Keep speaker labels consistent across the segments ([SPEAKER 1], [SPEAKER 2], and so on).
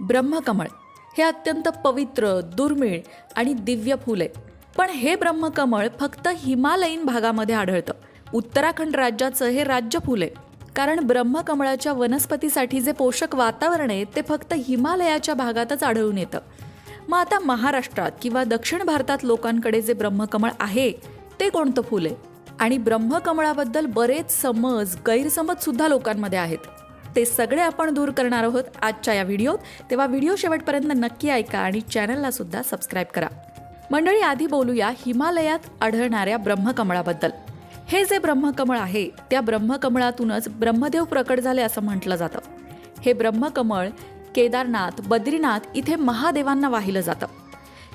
[SPEAKER 1] ब्रह्मकमळ. हे अत्यंत पवित्र दुर्मिळ आणि दिव्य फूल आहे. पण हे ब्रह्मकमळ फक्त हिमालयीन भागामध्ये आढळतं. उत्तराखंड राज्याचं हे राज्य फूल आहे. कारण ब्रह्मकमळाच्या वनस्पतीसाठी जे पोषक वातावरण आहे ते फक्त हिमालयाच्या भागातच आढळून येतं. मग आता महाराष्ट्रात किंवा दक्षिण भारतात लोकांकडे जे ब्रह्मकमळ आहे ते कोणतं फुल आहे? आणि ब्रह्मकमळाबद्दल बरेच समज गैरसमज सुद्धा लोकांमध्ये आहेत. ते सगळे आपण दूर करणार आहोत आजच्या या व्हिडिओत. तेव्हा व्हिडिओ शेवटपर्यंत नक्की ऐका आणि चॅनलला सुद्धा सबस्क्राईब करा. मंडळी आधी बोलूया हिमालयात आढळणाऱ्या ब्रह्मकमळाबद्दल. हे जे ब्रह्मकमळ आहे त्या ब्रह्मकमळातूनच ब्रह्मदेव प्रकट झाले असं म्हटलं जातं. हे ब्रह्मकमळ केदारनाथ बद्रीनाथ इथे महादेवांना वाहिलं जातं.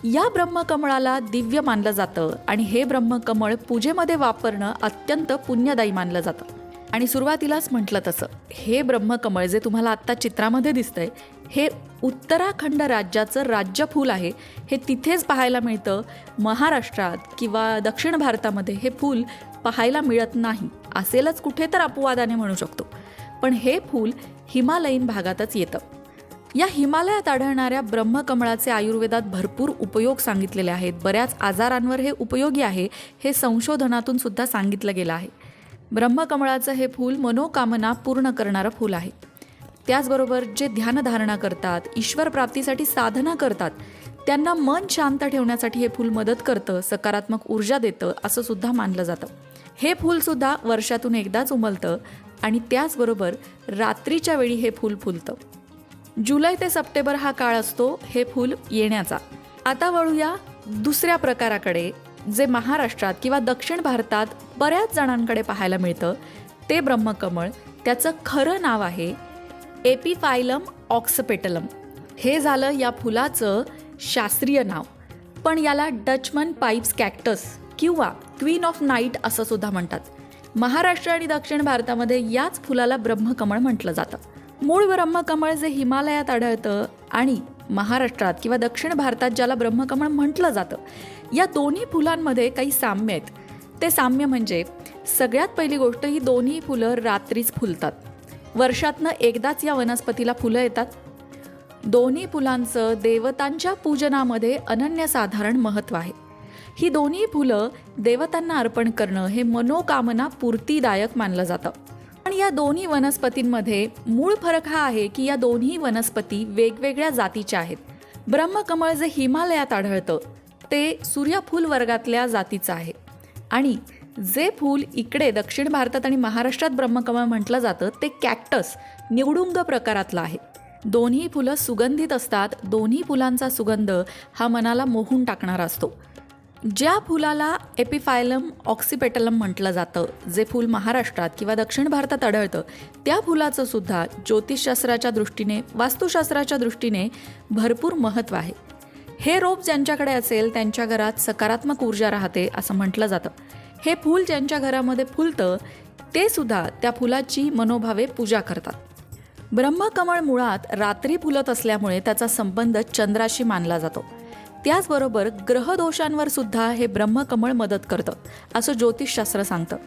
[SPEAKER 1] या ब्रह्मकमळाला दिव्य मानलं जातं आणि हे ब्रह्मकमळ पूजेमध्ये वापरणं अत्यंत पुण्यदायी मानलं जातं. आणि सुरुवातीलाच म्हटलं तसं. हे ब्रह्मकमळ जे तुम्हाला आत्ता चित्रामध्ये दिसतंय हे उत्तराखंड राज्याचं राज्य फूल आहे. हे तिथेच पाहायला मिळतं. महाराष्ट्रात किंवा दक्षिण भारतामध्ये हे फूल पाहायला मिळत नाही. असेलच कुठे तर अपवादाने म्हणू शकतो. पण हे फूल हिमालयीन भागातच येतं. या हिमालयात आढळणाऱ्या ब्रह्मकमळाचे आयुर्वेदात भरपूर उपयोग सांगितलेले आहेत. बऱ्याच आजारांवर हे उपयोगी आहे. हे संशोधनातून सुद्धा सांगितलं गेलं आहे. ब्रह्मकमळाचं हे फूल मनोकामना पूर्ण करणारं फूल आहे. त्याचबरोबर जे ध्यानधारणा करतात ईश्वर प्राप्तीसाठी साधना करतात त्यांना मन शांत ठेवण्यासाठी हे फूल मदत करतं सकारात्मक ऊर्जा देतं असं सुद्धा मानलं जातं. हे फूलसुद्धा वर्षातून एकदाच उमलतं आणि त्याचबरोबर रात्रीच्या वेळी हे फूल फुलतं. जुलै ते सप्टेंबर हा काळ असतो हे फूल येण्याचा. आता वळूया दुसऱ्या प्रकाराकडे. जे महाराष्ट्रात किंवा दक्षिण भारतात बऱ्याच जणांकडे पाहायला मिळतं ते ब्रह्मकमळ त्याचं खरं नाव आहे एपिफायलम ऑक्सपेटलम. हे झालं या फुलाचं शास्त्रीय नाव. पण याला डचमन पाईप्स कॅक्टस किंवा क्वीन ऑफ नाईट असं सुद्धा म्हणतात. महाराष्ट्र आणि दक्षिण भारतामध्ये याच फुलाला ब्रह्मकमळ म्हटलं जातं. मूळ ब्रह्मकमळ जे हिमालयात आढळतं आणि महाराष्ट्रात किंवा दक्षिण भारतात ज्याला ब्रह्मकमळ म्हटलं जातं या दोन्ही फुलांमध्ये काही साम्य आहेत. ते साम्य म्हणजे सगळ्यात पहिली गोष्ट ही दोन्ही फुलं रात्रीच फुलतात. वर्षातनं एकदाच या वनस्पतीला फुलं येतात. दोन्ही फुलांचं देवतांच्या पूजनामध्ये अनन्यसाधारण महत्त्व आहे. ही दोन्ही फुलं देवतांना अर्पण करणं हे मनोकामना पूर्तीदायक मानलं जातं. पण या दोन्ही वनस्पतींमध्ये मूळ फरक हा आहे की या दोन्ही वनस्पती वेगवेगळ्या जातीच्या आहेत. ब्रह्मकमळ जे हिमालयात आढळतं ते सूर्यफूल वर्गातल्या जातीचं आहे. आणि जे फूल इकडे दक्षिण भारतात आणि महाराष्ट्रात ब्रह्मकमळ म्हटलं जातं ते कॅक्टस निवडुंग प्रकारातलं आहे. दोन्ही फुलं सुगंधित असतात दोन्ही फुलांचा सुगंध हा मनाला मोहून टाकणारा असतो. ज्या फुलाला एपिफायलम ऑक्सिपेटलम म्हटलं जातं जे फूल महाराष्ट्रात किंवा दक्षिण भारतात आढळतं त्या फुलाचं सुद्धा ज्योतिषशास्त्राच्या दृष्टीने वास्तुशास्त्राच्या दृष्टीने भरपूर महत्त्व आहे. हे रोप ज्यांच्याकडे असेल त्यांच्या घरात सकारात्मक ऊर्जा राहते असं म्हटलं जातं. हे फूल ज्यांच्या घरामध्ये फुलतं ते सुद्धा त्या फुलाची मनोभावे पूजा करतात. ब्रह्मकमळ मुळात रात्री फुलत असल्यामुळे त्याचा संबंध चंद्राशी मानला जातो. त्याचबरोबर ग्रहदोषांवर सुद्धा हे ब्रह्मकमळ मदत करतं असं ज्योतिषशास्त्र सांगतं.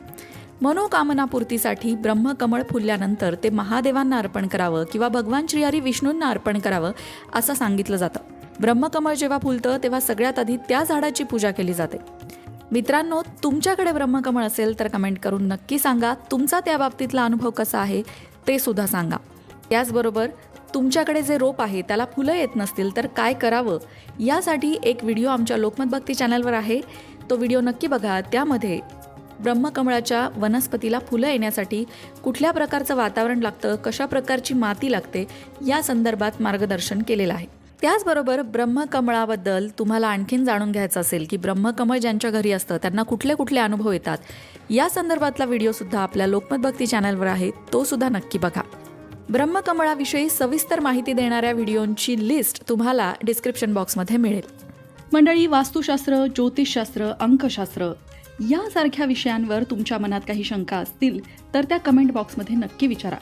[SPEAKER 1] मनोकामनापूर्तीसाठी ब्रह्मकमळ फुलल्यानंतर ते महादेवांना अर्पण करावं किंवा भगवान श्रीहरी विष्णूंना अर्पण करावं असं सांगितलं जातं. ब्रह्मकमळ जेव्हा फुलतं तेव्हा सगळ्यात आधी त्या झाडाची पूजा केली जाते. मित्रांनो तुमच्याकडे ब्रह्मकमळ असेल तर कमेंट करून नक्की सांगा. तुमचा त्या बाबतीतला अनुभव कसा आहे ते सुद्धा सांगा. त्याचबरोबर तुमच्याकडे जे रोप आहे त्याला फुलं येत नसतील तर काय करावं? यासाठी एक व्हिडिओ आमच्या लोकमत भक्ती चॅनलवर आहे. तो व्हिडिओ नक्की बघा. त्यामध्ये ब्रह्मकमळाच्या वनस्पतीला फुलं येण्यासाठी कुठल्या प्रकारचं वातावरण लागतं कशा प्रकारची माती लागते या संदर्भात मार्गदर्शन केलेलं आहे. त्याचबरोबर ब्रह्मकमळाबद्दल तुम्हाला आणखीन जाणून घ्यायचं असेल की ब्रह्मकमळ ज्यांच्या घरी असतं त्यांना कुठले कुठले अनुभव येतात. या संदर्भातला व्हिडिओसुद्धा आपल्या लोकमत भक्ती चॅनलवर आहे. तो सुद्धा नक्की बघा. ब्रह्मकमळाविषयी सविस्तर माहिती देणाऱ्या व्हिडिओंची लिस्ट तुम्हाला डिस्क्रिप्शन बॉक्समध्ये मिळेल.
[SPEAKER 2] मंडळी वास्तुशास्त्र ज्योतिषशास्त्र अंकशास्त्र यासारख्या विषयांवर तुमच्या मनात काही शंका असतील तर त्या कमेंट बॉक्समध्ये नक्की विचारा.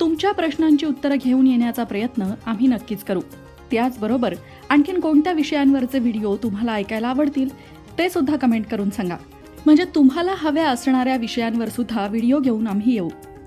[SPEAKER 2] तुमच्या प्रश्नांची उत्तरं घेऊन येण्याचा प्रयत्न आम्ही नक्कीच करू. त्याचबरोबर आणखीन कोणत्या विषयांवरचे व्हिडिओ तुम्हाला ऐकायला आवडतील ते सुद्धा कमेंट करून सांगा. म्हणजे तुम्हाला हव्या असणाऱ्या विषयांवर सुद्धा व्हिडिओ घेऊन आम्ही येऊ.